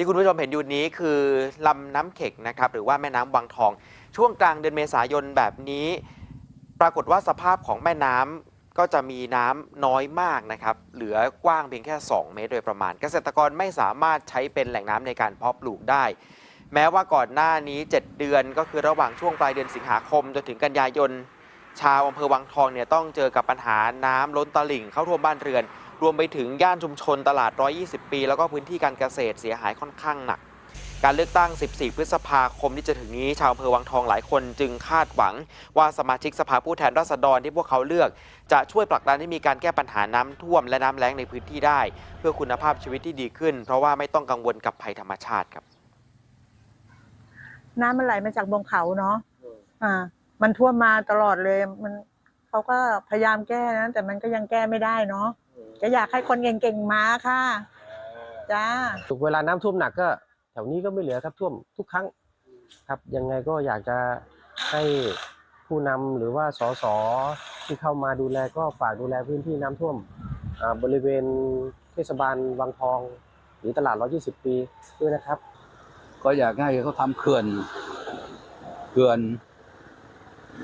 ที่คุณผู้ชมเห็นอยู่นี้คือลำน้ำเข็กนะครับหรือว่าแม่น้ำวังทอง ช่วงกลางเดือนเมษายนแบบนี้ ปรากฏว่าสภาพของแม่น้ำก็จะมีน้ำน้อยมากนะครับเหลือกว้างเพียงแค่ 2 เมตรโดยประมาณ เกษตรกรไม่สามารถใช้เป็นแหล่งน้ำในการเพาะปลูกได้ แม้ว่าก่อนหน้านี้ 7 เดือนก็คือระหว่างช่วงปลายเดือนสิงหาคมจนถึงกันยายนชาวอำเภอวังทองเนี่ยต้องเจอกับปัญหาน้ำล้นตลิ่งเข้าท่วมบ้านเรือน รวมไปถึงย่านชุมชนตลาด 120 ปี แล้วก็พื้นที่การเกษตรเสียหายค่อนข้างหนัก การเลือกตั้ง 14 พฤษภาคมที่จะถึงนี้ ชาวอำเภอวังทองหลายคนจึงคาดหวัง ว่าสมาชิกสภาผู้แทนราษฎรที่พวกเขาเลือก จะช่วยผลักดันให้มีการแก้ปัญหาน้ำท่วมและน้ำแล้งในพื้นที่ได้ เพื่อคุณภาพชีวิตที่ดีขึ้น เพราะว่าไม่ต้องกังวลกับภัยธรรมชาติครับ น้ำมันไหลมาจากบนเขาเนาะอ่า มันท่วมมาตลอดเลย มันเขาก็พยายามแก้นะแต่มันก็ยังแก้ไม่ได้เนาะ ก็อยากให้คนเก่งๆมาค่ะจ้าเวลาน้ำท่วมหนักก็แถวนี้ก็ไม่เหลือครับท่วมทุกครั้งครับยังไงก็อยากจะให้ผู้นำหรือว่าสสที่เข้ามาดูแลก็ฝากดูแลพื้นที่น้ำท่วมอ่าบริเวณเทศบาลวังทอง หรือตลาด 120 ปีด้วยนะครับ ก็อยากให้เขาทำเขื่อนเขื่อน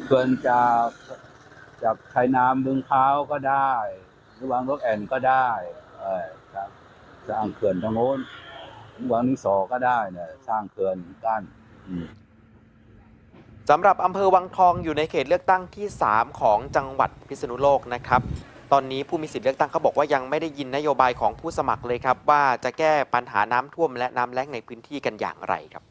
เขื่อนจากจากชายน้ำบึงเท้าวก็ได้หรือ วางนกแอ่นก็ได้ครับสร้างเขื่อนตรงโน้นวางนิสอก็ได้เนี่ยสร้างเขื่อนกั้นสำหรับอำเภอวังทองอยู่ในเขตเลือกตั้งที่ 3 ของจังหวัดพิษณุโลกนะครับ ตอนนี้ผู้มีสิทธิ์เลือกตั้งเขาบอกว่ายังไม่ได้ยินนโยบายของผู้สมัครเลยครับ ว่าจะแก้ปัญหาน้ำท่วมและน้ำแล้งในพื้นที่กันอย่างไรครับ